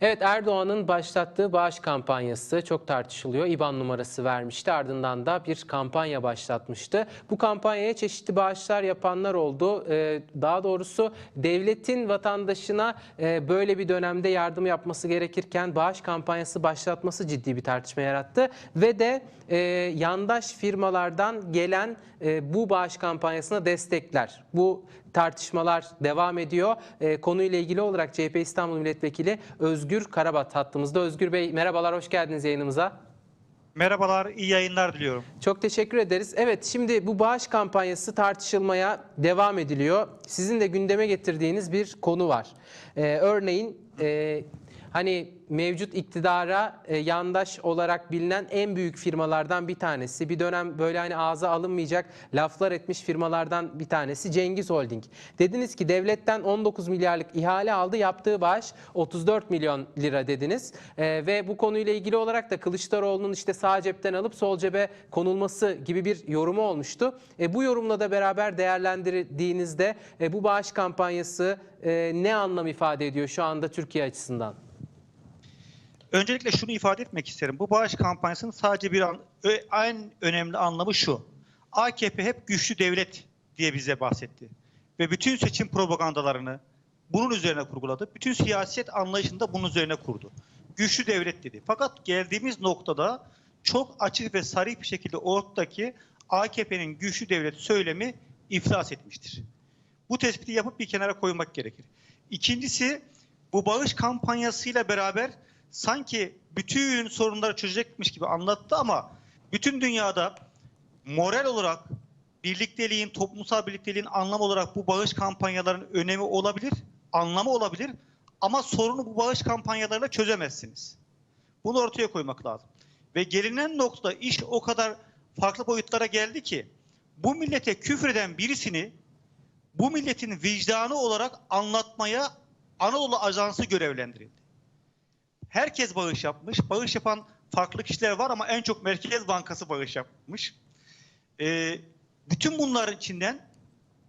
Evet Erdoğan'ın başlattığı bağış kampanyası çok tartışılıyor. İBAN numarası vermişti ardından da bir kampanya başlatmıştı. Bu kampanyaya çeşitli bağışlar yapanlar oldu. Ee, Daha doğrusu devletin vatandaşına e, böyle bir dönemde yardım yapması gerekirken bağış kampanyası başlatması ciddi bir tartışma yarattı. Ve de e, yandaş firmalardan gelen e, bu bağış kampanyasına destekler. Bu tartışmalar devam ediyor. E, konuyla ilgili olarak CHP İstanbul Milletvekili Özgür Karabat hattımızda. Özgür Bey merhabalar, hoş geldiniz yayınımıza. Merhabalar, iyi yayınlar diliyorum. Çok teşekkür ederiz. Evet şimdi bu bağış kampanyası tartışılmaya devam ediliyor. Sizin de gündeme getirdiğiniz bir konu var. Ee, örneğin e, hani mevcut iktidara e, yandaş olarak bilinen en büyük firmalardan bir tanesi. Bir dönem böyle hani ağza alınmayacak laflar etmiş firmalardan bir tanesi Cengiz Holding. Dediniz ki devletten 19 milyarlık ihale aldı. Yaptığı bağış 34 milyon lira dediniz. Ee, ve bu konuyla ilgili olarak da Kılıçdaroğlu'nun işte sağ cepten alıp sol cebe konulması gibi bir yorumu olmuştu. E, bu yorumla da beraber değerlendirdiğinizde e, bu bağış kampanyası e, ne anlam ifade ediyor şu anda Türkiye açısından? Öncelikle şunu ifade etmek isterim. Bu bağış kampanyasının sadece bir an, en önemli anlamı şu. AKP hep güçlü devlet diye bize bahsetti. Ve bütün seçim propagandalarını bunun üzerine kurguladı. Bütün siyaset anlayışını da bunun üzerine kurdu. Güçlü devlet dedi. Fakat geldiğimiz noktada çok açık ve sarih bir şekilde ortadaki AKP'nin güçlü devlet söylemi iflas etmiştir. Bu tespiti yapıp bir kenara koymak gerekir. İkincisi bu bağış kampanyasıyla beraber sanki bütün sorunları çözecekmiş gibi anlattı ama bütün dünyada moral olarak birlikteliğin, toplumsal birlikteliğin anlamı olarak bu bağış kampanyalarının önemi olabilir, anlamı olabilir ama sorunu bu bağış kampanyalarıyla çözemezsiniz. Bunu ortaya koymak lazım. Ve gelinen noktada iş o kadar farklı boyutlara geldi ki bu millete küfreden birisini bu milletin vicdanı olarak anlatmaya Anadolu Ajansı görevlendirildi. Herkes bağış yapmış. Bağış yapan farklı kişiler var ama en çok Merkez Bankası bağış yapmış. Ee, bütün bunların içinden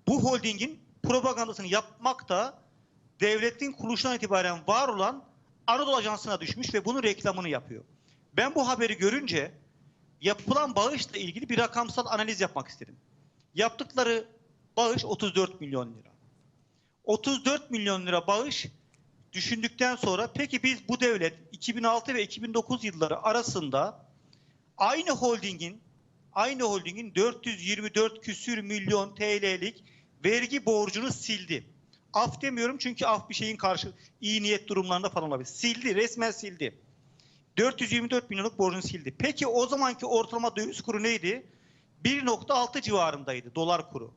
bu holdingin propagandasını yapmak da devletin kuruluşundan itibaren var olan Anadolu Ajansı'na düşmüş ve bunun reklamını yapıyor. Ben bu haberi görünce yapılan bağışla ilgili bir rakamsal analiz yapmak istedim. Yaptıkları bağış 34 milyon lira. 34 milyon lira bağış düşündükten sonra peki biz bu devlet 2006 ve 2009 yılları arasında aynı holdingin aynı holdingin 424 küsür milyon TL'lik vergi borcunu sildi. Af demiyorum çünkü af bir şeyin karşı iyi niyet durumlarında falan olabilir. Sildi, resmen sildi. 424 milyonluk borcunu sildi. Peki o zamanki ortalama döviz kuru neydi? 1.6 civarındaydı dolar kuru.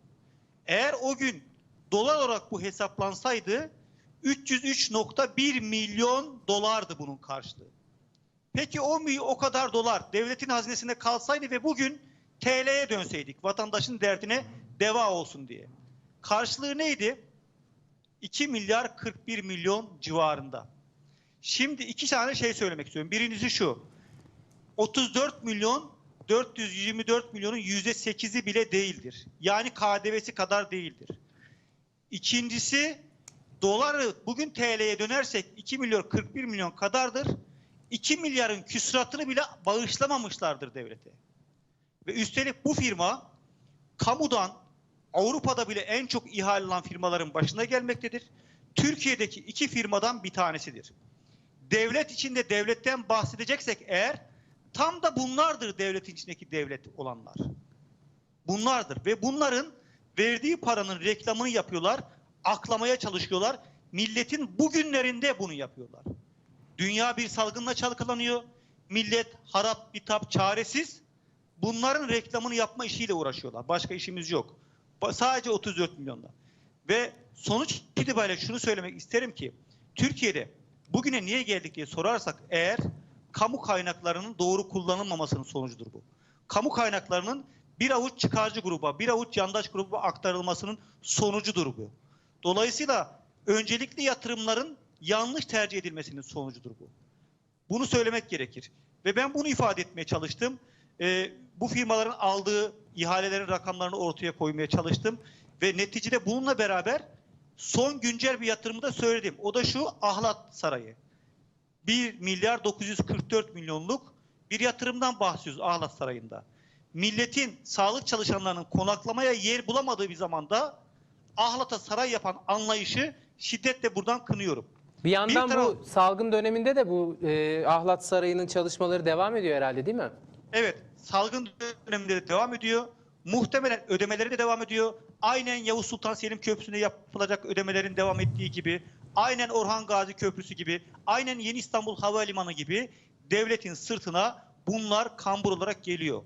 Eğer o gün dolar olarak bu hesaplansaydı 303.1 milyon dolardı bunun karşılığı. Peki o o kadar dolar devletin hazinesinde kalsaydı ve bugün TL'ye dönseydik vatandaşın derdine deva olsun diye. Karşılığı neydi? 2 milyar 41 milyon civarında. Şimdi iki tane şey söylemek istiyorum. Birincisi şu. 34 milyon 424 milyonun yüzde 8'i bile değildir. Yani KDV'si kadar değildir. İkincisi doları bugün TL'ye dönersek 2 milyon 41 milyon kadardır. 2 milyarın küsuratını bile bağışlamamışlardır devlete. Ve üstelik bu firma kamudan Avrupa'da bile en çok ihale alan firmaların başına gelmektedir. Türkiye'deki iki firmadan bir tanesidir. Devlet içinde devletten bahsedeceksek eğer tam da bunlardır devletin içindeki devlet olanlar. Bunlardır ve bunların verdiği paranın reklamını yapıyorlar, aklamaya çalışıyorlar. Milletin bugünlerinde bunu yapıyorlar. Dünya bir salgınla çalkalanıyor. Millet harap, bitap, çaresiz. Bunların reklamını yapma işiyle uğraşıyorlar. Başka işimiz yok. Sadece 34 milyonda. Ve sonuç itibariyle şunu söylemek isterim ki Türkiye'de bugüne niye geldik diye sorarsak eğer kamu kaynaklarının doğru kullanılmamasının sonucudur bu. Kamu kaynaklarının bir avuç çıkarcı gruba, bir avuç yandaş gruba aktarılmasının sonucudur bu. Dolayısıyla öncelikli yatırımların yanlış tercih edilmesinin sonucudur bu. Bunu söylemek gerekir. Ve ben bunu ifade etmeye çalıştım. Ee, bu firmaların aldığı ihalelerin rakamlarını ortaya koymaya çalıştım. Ve neticede bununla beraber son güncel bir yatırımı da söyledim. O da şu Ahlat Sarayı. 1 milyar 944 milyonluk bir yatırımdan bahsediyoruz Ahlat Sarayı'nda. Milletin sağlık çalışanlarının konaklamaya yer bulamadığı bir zamanda Ahlat'a saray yapan anlayışı şiddetle buradan kınıyorum. Bir yandan Bir bu salgın döneminde de bu e, Ahlat Sarayı'nın çalışmaları devam ediyor herhalde değil mi? Evet, salgın döneminde de devam ediyor. Muhtemelen ödemeleri de devam ediyor. Aynen Yavuz Sultan Selim Köprüsü'nde yapılacak ödemelerin devam ettiği gibi, aynen Orhan Gazi Köprüsü gibi, aynen Yeni İstanbul Havalimanı gibi devletin sırtına bunlar kambur olarak geliyor.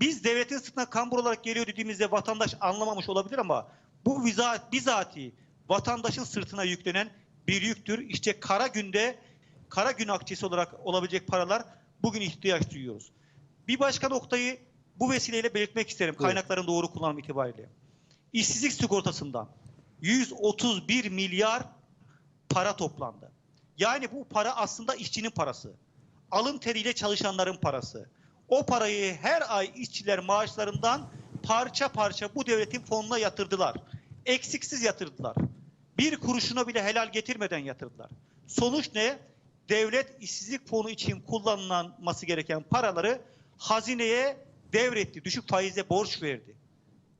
Biz devletin sırtına kambur olarak geliyor dediğimizde vatandaş anlamamış olabilir ama bu biza- bizatihi vatandaşın sırtına yüklenen bir yüktür. İşte kara günde kara gün akçesi olarak olabilecek paralar bugün ihtiyaç duyuyoruz. Bir başka noktayı bu vesileyle belirtmek isterim Buyurun. kaynakların doğru kullanımı itibariyle. İşsizlik sigortasından 131 milyar para toplandı. Yani bu para aslında işçinin parası. Alın teriyle çalışanların parası. O parayı her ay işçiler maaşlarından parça parça bu devletin fonuna yatırdılar. Eksiksiz yatırdılar. Bir kuruşuna bile helal getirmeden yatırdılar. Sonuç ne? Devlet işsizlik fonu için kullanılması gereken paraları hazineye devretti. Düşük faizle borç verdi.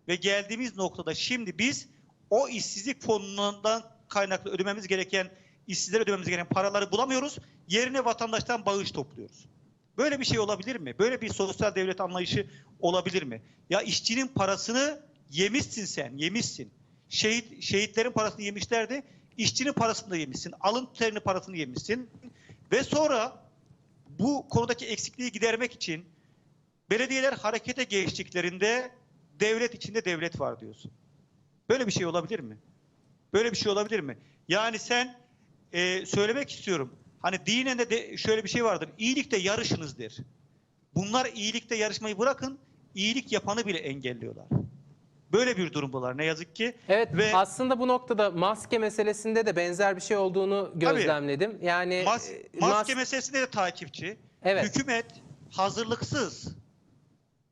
Ve geldiğimiz noktada şimdi biz o işsizlik fonundan kaynaklı ödememiz gereken, işsizlere ödememiz gereken paraları bulamıyoruz. Yerine vatandaştan bağış topluyoruz. Böyle bir şey olabilir mi? Böyle bir sosyal devlet anlayışı olabilir mi? Ya işçinin parasını yemişsin sen, yemişsin. Şehit, şehitlerin parasını yemişlerdi. İşçinin parasını da yemişsin. Alın terini parasını yemişsin. Ve sonra bu konudaki eksikliği gidermek için belediyeler harekete geçtiklerinde devlet içinde devlet var diyorsun. Böyle bir şey olabilir mi? Böyle bir şey olabilir mi? Yani sen e, söylemek istiyorum. Hani dinen de, şöyle bir şey vardır. İyilikte yarışınızdır. Bunlar iyilikte yarışmayı bırakın, iyilik yapanı bile engelliyorlar. Böyle bir durumdalar ne yazık ki. Evet Ve aslında bu noktada maske meselesinde de benzer bir şey olduğunu gözlemledim. Yani mas- e, maske mas- meselesinde de takipçi. Evet. Hükümet hazırlıksız,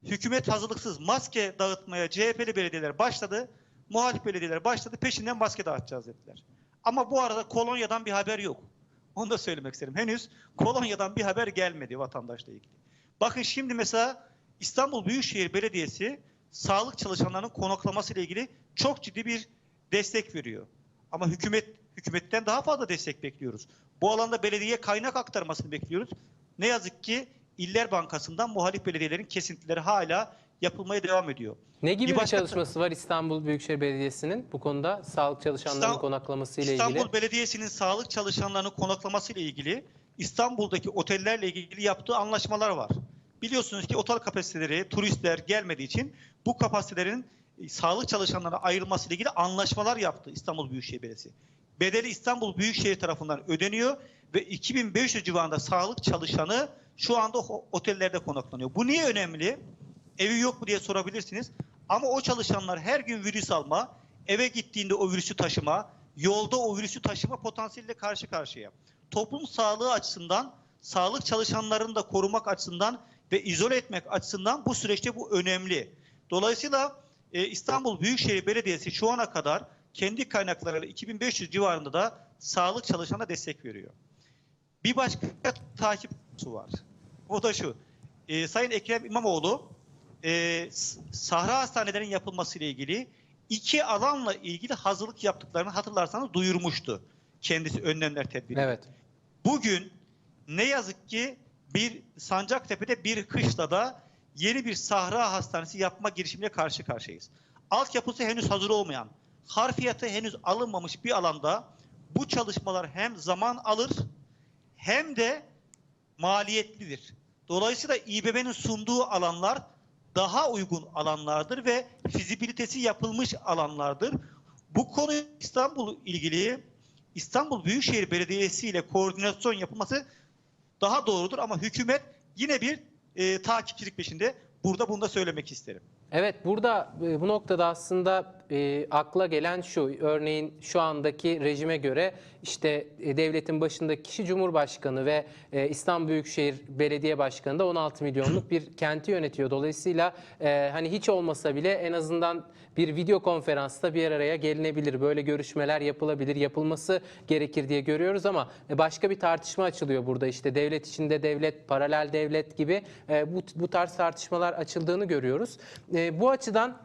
hükümet hazırlıksız maske dağıtmaya CHP'li belediyeler başladı. Muhalif belediyeler başladı. Peşinden maske dağıtacağız dediler. Ama bu arada kolonyadan bir haber yok. Onu da söylemek isterim. Henüz kolonyadan bir haber gelmedi vatandaşla ilgili. Bakın şimdi mesela İstanbul Büyükşehir Belediyesi sağlık çalışanlarının konaklaması ile ilgili çok ciddi bir destek veriyor. Ama hükümet hükümetten daha fazla destek bekliyoruz. Bu alanda belediye kaynak aktarmasını bekliyoruz. Ne yazık ki İller Bankası'ndan muhalif belediyelerin kesintileri hala yapılmaya devam ediyor. ne gibi Bir bir, başka- çalışması var İstanbul Büyükşehir Belediyesi'nin bu konuda sağlık çalışanlarının İstan- konaklaması ile İstanbul ilgili? Belediyesi'nin sağlık çalışanlarının konaklaması ile ilgili İstanbul'daki otellerle ilgili yaptığı anlaşmalar var. Biliyorsunuz ki otel kapasiteleri turistler gelmediği için bu kapasitelerin e, sağlık çalışanlarına ayrılması ile ilgili anlaşmalar yaptı İstanbul Büyükşehir Belediyesi. Bedeli İstanbul Büyükşehir tarafından ödeniyor ve 2500 civarında sağlık çalışanı şu anda otellerde konaklanıyor. Bu niye önemli? Evi yok mu diye sorabilirsiniz. Ama o çalışanlar her gün virüs alma, eve gittiğinde o virüsü taşıma, yolda o virüsü taşıma potansiyeliyle karşı karşıya. Toplum sağlığı açısından, sağlık çalışanlarını da korumak açısından ve izole etmek açısından bu süreçte bu önemli. Dolayısıyla e, İstanbul Büyükşehir Belediyesi şu ana kadar kendi kaynaklarıyla 2500 civarında da sağlık çalışanına destek veriyor. Bir başka takip var. O da şu. E, Sayın Ekrem İmamoğlu e, Sahra Hastanelerin yapılması ile ilgili iki alanla ilgili hazırlık yaptıklarını hatırlarsanız duyurmuştu. Kendisi önlemler tedbiri. Evet. Bugün ne yazık ki bir Sancaktepe'de bir kışlada yeni bir Sahra Hastanesi yapma girişimiyle karşı karşıyayız. Altyapısı henüz hazır olmayan, harfiyatı henüz alınmamış bir alanda bu çalışmalar hem zaman alır hem de maliyetlidir. Dolayısıyla İBB'nin sunduğu alanlar daha uygun alanlardır ve fizibilitesi yapılmış alanlardır. Bu konu İstanbul ilgili İstanbul Büyükşehir Belediyesi ile koordinasyon yapılması daha doğrudur ama hükümet yine bir e, takipçilik peşinde. Burada bunu da söylemek isterim. Evet burada e, bu noktada aslında e, akla gelen şu. Örneğin şu andaki rejime göre işte e, devletin başındaki kişi Cumhurbaşkanı ve e, İstanbul Büyükşehir Belediye Başkanı da 16 milyonluk bir kenti yönetiyor. Dolayısıyla e, hani hiç olmasa bile en azından bir video konferansta bir araya gelinebilir. Böyle görüşmeler yapılabilir, yapılması gerekir diye görüyoruz ama e, başka bir tartışma açılıyor burada. İşte devlet içinde devlet, paralel devlet gibi e, bu, bu tarz tartışmalar açıldığını görüyoruz. E, bu açıdan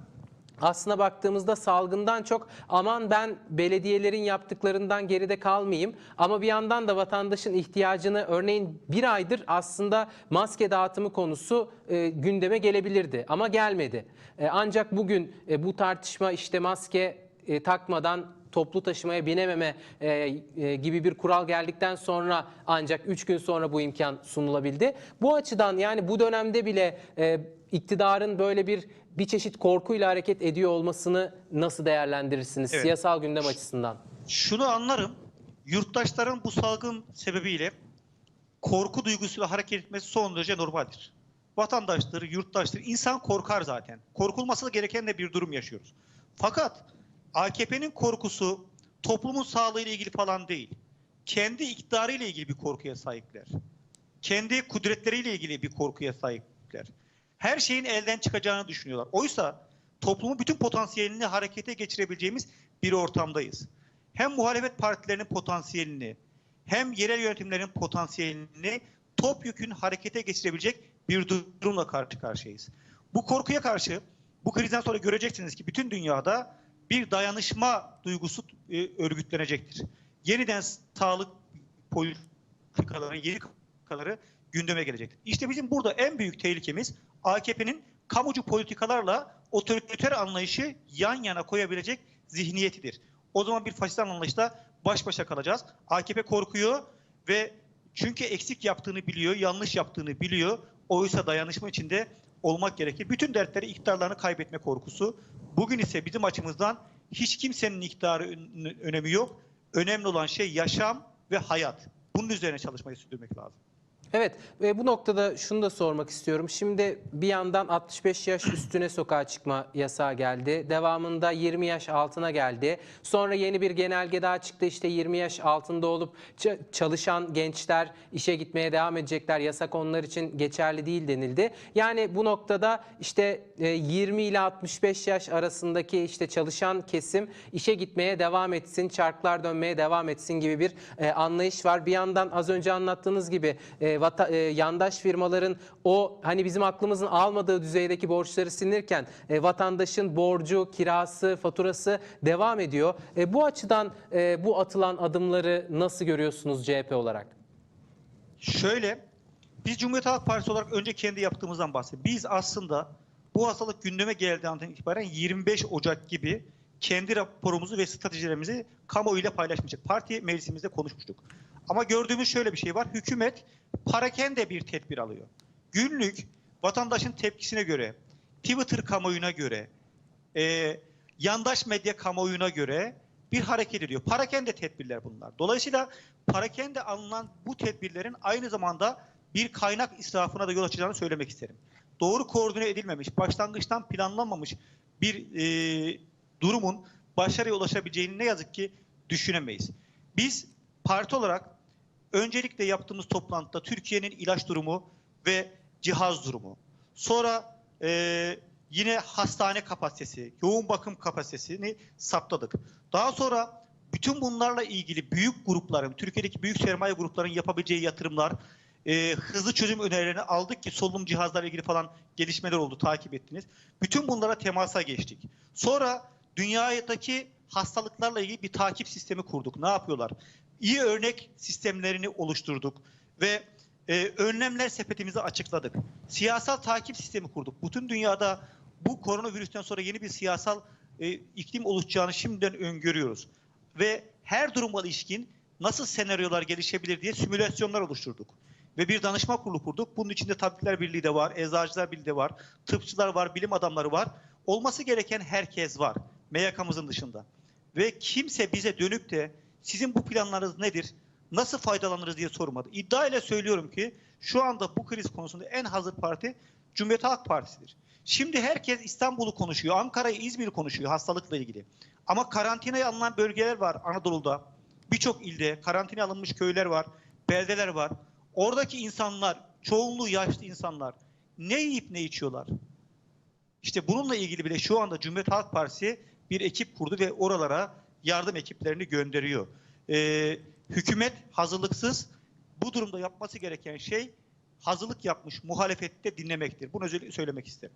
aslına baktığımızda salgından çok aman ben belediyelerin yaptıklarından geride kalmayayım ama bir yandan da vatandaşın ihtiyacını örneğin bir aydır aslında maske dağıtımı konusu e, gündeme gelebilirdi ama gelmedi. E, ancak bugün e, bu tartışma işte maske e, takmadan toplu taşımaya binememe e, e, gibi bir kural geldikten sonra ancak 3 gün sonra bu imkan sunulabildi. Bu açıdan yani bu dönemde bile e, iktidarın böyle bir bir çeşit korkuyla hareket ediyor olmasını nasıl değerlendirirsiniz Evet. siyasal gündem açısından? Şunu anlarım. Yurttaşların bu salgın sebebiyle korku duygusuyla hareket etmesi son derece normaldir. Vatandaştır, yurttaştır. İnsan korkar zaten. Korkulması gereken de bir durum yaşıyoruz. Fakat AKP'nin korkusu toplumun sağlığıyla ilgili falan değil. Kendi iktidarıyla ilgili bir korkuya sahipler. Kendi kudretleriyle ilgili bir korkuya sahipler. Her şeyin elden çıkacağını düşünüyorlar. Oysa toplumun bütün potansiyelini harekete geçirebileceğimiz bir ortamdayız. Hem muhalefet partilerinin potansiyelini hem yerel yönetimlerin potansiyelini topyekün harekete geçirebilecek bir durumla karşı karşıyayız. Bu korkuya karşı bu krizden sonra göreceksiniz ki bütün dünyada bir dayanışma duygusu e, örgütlenecektir. Yeniden sağlık politikaları, yeni politikaları gündeme gelecektir. İşte bizim burada en büyük tehlikemiz AKP'nin kamucu politikalarla otoriter anlayışı yan yana koyabilecek zihniyetidir. O zaman bir faşist anlayışla baş başa kalacağız. AKP korkuyor ve çünkü eksik yaptığını biliyor, yanlış yaptığını biliyor. Oysa dayanışma içinde olmak gerekir. Bütün dertleri iktidarlarını kaybetme korkusu. Bugün ise bizim açımızdan hiç kimsenin iktidarı ön- önemi yok. Önemli olan şey yaşam ve hayat. Bunun üzerine çalışmayı sürdürmek lazım. Evet ve bu noktada şunu da sormak istiyorum. Şimdi bir yandan 65 yaş üstüne sokağa çıkma yasağı geldi. Devamında 20 yaş altına geldi. Sonra yeni bir genelge daha çıktı. İşte 20 yaş altında olup çalışan gençler işe gitmeye devam edecekler. Yasak onlar için geçerli değil denildi. Yani bu noktada işte e, 20 ile 65 yaş arasındaki işte çalışan kesim işe gitmeye devam etsin, çarklar dönmeye devam etsin gibi bir e, anlayış var. Bir yandan az önce anlattığınız gibi e, vata- e, yandaş firmaların o hani bizim aklımızın almadığı düzeydeki borçları silinirken e, vatandaşın borcu, kirası, faturası devam ediyor. E, bu açıdan e, bu atılan adımları nasıl görüyorsunuz CHP olarak? Şöyle, biz Cumhuriyet Halk Partisi olarak önce kendi yaptığımızdan bahsedelim. Biz aslında bu hastalık gündeme geldiği andan itibaren 25 Ocak gibi kendi raporumuzu ve stratejilerimizi kamuoyuyla paylaşmıştık. Parti meclisimizde konuşmuştuk. Ama gördüğümüz şöyle bir şey var. Hükümet parakende bir tedbir alıyor. Günlük vatandaşın tepkisine göre, Twitter kamuoyuna göre, e, yandaş medya kamuoyuna göre bir hareket ediyor. Parakende tedbirler bunlar. Dolayısıyla parakende alınan bu tedbirlerin aynı zamanda bir kaynak israfına da yol açacağını söylemek isterim. Doğru koordine edilmemiş, başlangıçtan planlanmamış bir e, durumun başarıya ulaşabileceğini ne yazık ki düşünemeyiz. Biz parti olarak öncelikle yaptığımız toplantıda Türkiye'nin ilaç durumu ve cihaz durumu, sonra e, yine hastane kapasitesi, yoğun bakım kapasitesini saptadık. Daha sonra bütün bunlarla ilgili büyük grupların, Türkiye'deki büyük sermaye gruplarının yapabileceği yatırımlar, e, hızlı çözüm önerilerini aldık ki solunum cihazlarla ilgili falan gelişmeler oldu, takip ettiniz. Bütün bunlara temasa geçtik. Sonra dünyadaki hastalıklarla ilgili bir takip sistemi kurduk. Ne yapıyorlar? İyi örnek sistemlerini oluşturduk ve e, önlemler sepetimizi açıkladık. Siyasal takip sistemi kurduk. Bütün dünyada bu koronavirüsten sonra yeni bir siyasal e, iklim oluşacağını şimdiden öngörüyoruz. Ve her duruma ilişkin nasıl senaryolar gelişebilir diye simülasyonlar oluşturduk. Ve bir danışma kurulu kurduk. Bunun içinde Tabipler Birliği de var, Eczacılar Birliği de var, tıpçılar var, bilim adamları var. Olması gereken herkes var. MYK'mızın dışında. Ve kimse bize dönüp de sizin bu planlarınız nedir? Nasıl faydalanırız diye sormadı. İddia ile söylüyorum ki şu anda bu kriz konusunda en hazır parti Cumhuriyet Halk Partisi'dir. Şimdi herkes İstanbul'u konuşuyor, Ankara'yı, İzmir'i konuşuyor hastalıkla ilgili. Ama karantinaya alınan bölgeler var Anadolu'da. Birçok ilde karantinaya alınmış köyler var, beldeler var. Oradaki insanlar, çoğunluğu yaşlı insanlar ne yiyip ne içiyorlar? İşte bununla ilgili bile şu anda Cumhuriyet Halk Partisi bir ekip kurdu ve oralara yardım ekiplerini gönderiyor. Ee, hükümet hazırlıksız bu durumda yapması gereken şey hazırlık yapmış muhalefette dinlemektir. Bunu özellikle söylemek isterim.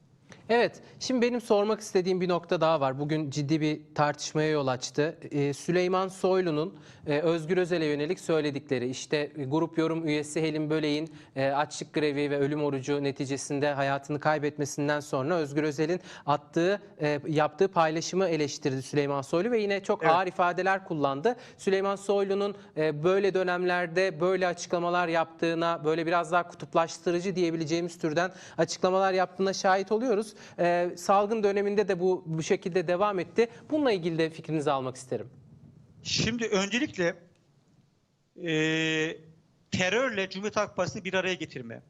Evet, şimdi benim sormak istediğim bir nokta daha var. Bugün ciddi bir tartışmaya yol açtı. Ee, Süleyman Soylu'nun e, Özgür Özel'e yönelik söyledikleri, işte e, grup yorum üyesi Helin Böley'in e, açlık grevi ve ölüm orucu neticesinde hayatını kaybetmesinden sonra Özgür Özel'in attığı, e, yaptığı paylaşımı eleştirdi Süleyman Soylu ve yine çok Evet. ağır ifadeler kullandı. Süleyman Soylu'nun e, böyle dönemlerde böyle açıklamalar yaptığına, böyle biraz daha kutuplaştırıcı diyebileceğimiz türden açıklamalar yaptığına şahit oluyoruz. E, salgın döneminde de bu bu şekilde devam etti. Bununla ilgili de fikrinizi almak isterim. Şimdi öncelikle eee terörle Cumhuriyet Halk Partisi'ni bir araya getirme.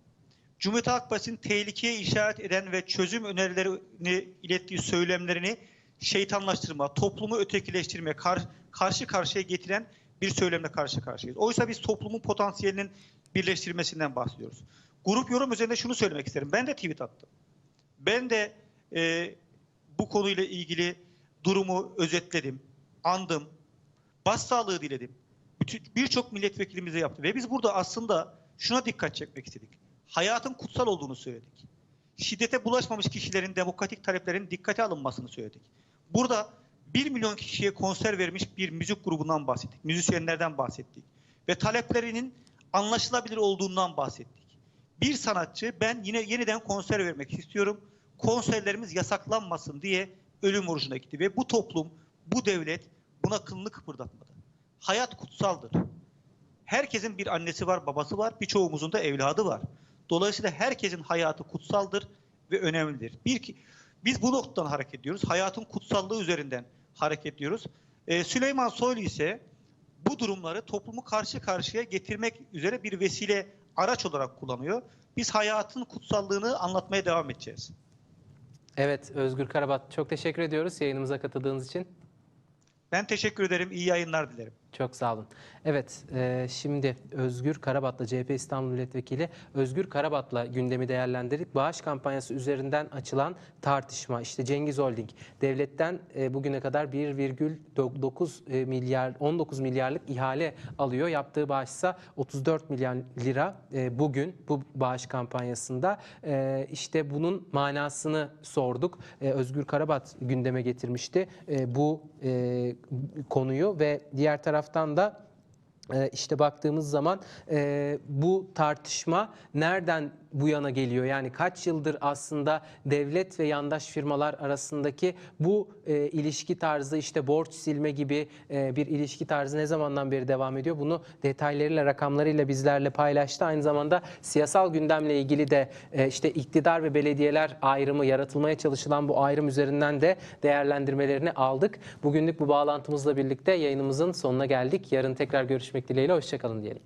Cumhuriyet Halk Partisi'nin tehlikeye işaret eden ve çözüm önerilerini ilettiği söylemlerini şeytanlaştırma, toplumu ötekileştirme, kar- karşı karşıya getiren bir söylemle karşı karşıyayız. Oysa biz toplumun potansiyelinin birleştirilmesinden bahsediyoruz. Grup yorum üzerinde şunu söylemek isterim. Ben de tweet attım. Ben de e, bu konuyla ilgili durumu özetledim, andım, başsağlığı diledim. Birçok milletvekilimize yaptı ve biz burada aslında şuna dikkat çekmek istedik. Hayatın kutsal olduğunu söyledik. Şiddete bulaşmamış kişilerin demokratik taleplerin dikkate alınmasını söyledik. Burada 1 milyon kişiye konser vermiş bir müzik grubundan bahsettik. Müzisyenlerden bahsettik. Ve taleplerinin anlaşılabilir olduğundan bahsettik. Bir sanatçı ben yine yeniden konser vermek istiyorum. Konserlerimiz yasaklanmasın diye ölüm orucuna gitti. Ve bu toplum, bu devlet buna kılını kıpırdatmadı. Hayat kutsaldır. Herkesin bir annesi var, babası var, birçoğumuzun da evladı var. Dolayısıyla herkesin hayatı kutsaldır ve önemlidir. Bir biz bu noktadan hareket ediyoruz. Hayatın kutsallığı üzerinden hareket ediyoruz. Ee, Süleyman Soylu ise bu durumları toplumu karşı karşıya getirmek üzere bir vesile araç olarak kullanıyor. Biz hayatın kutsallığını anlatmaya devam edeceğiz. Evet, Özgür Karabat çok teşekkür ediyoruz yayınımıza katıldığınız için. Ben teşekkür ederim. İyi yayınlar dilerim. Çok sağ olun. Evet, e, şimdi Özgür Karabat'la CHP İstanbul Milletvekili Özgür Karabat'la gündemi değerlendirdik. Bağış kampanyası üzerinden açılan tartışma, işte Cengiz Holding devletten e, bugüne kadar 1,9 e, milyar 19 milyarlık ihale alıyor. Yaptığı bağışsa 34 milyar lira e, bugün bu bağış kampanyasında. E, işte bunun manasını sorduk. E, Özgür Karabat gündeme getirmişti e, bu e, konuyu ve diğer taraftan da e, işte baktığımız zaman e, bu tartışma nereden bu yana geliyor? Yani kaç yıldır aslında devlet ve yandaş firmalar arasındaki bu e, ilişki tarzı işte borç silme gibi e, bir ilişki tarzı ne zamandan beri devam ediyor? Bunu detaylarıyla, rakamlarıyla bizlerle paylaştı. Aynı zamanda siyasal gündemle ilgili de e, işte iktidar ve belediyeler ayrımı yaratılmaya çalışılan bu ayrım üzerinden de değerlendirmelerini aldık. Bugünlük bu bağlantımızla birlikte yayınımızın sonuna geldik. Yarın tekrar görüşmek dileğiyle. Hoşçakalın diyelim.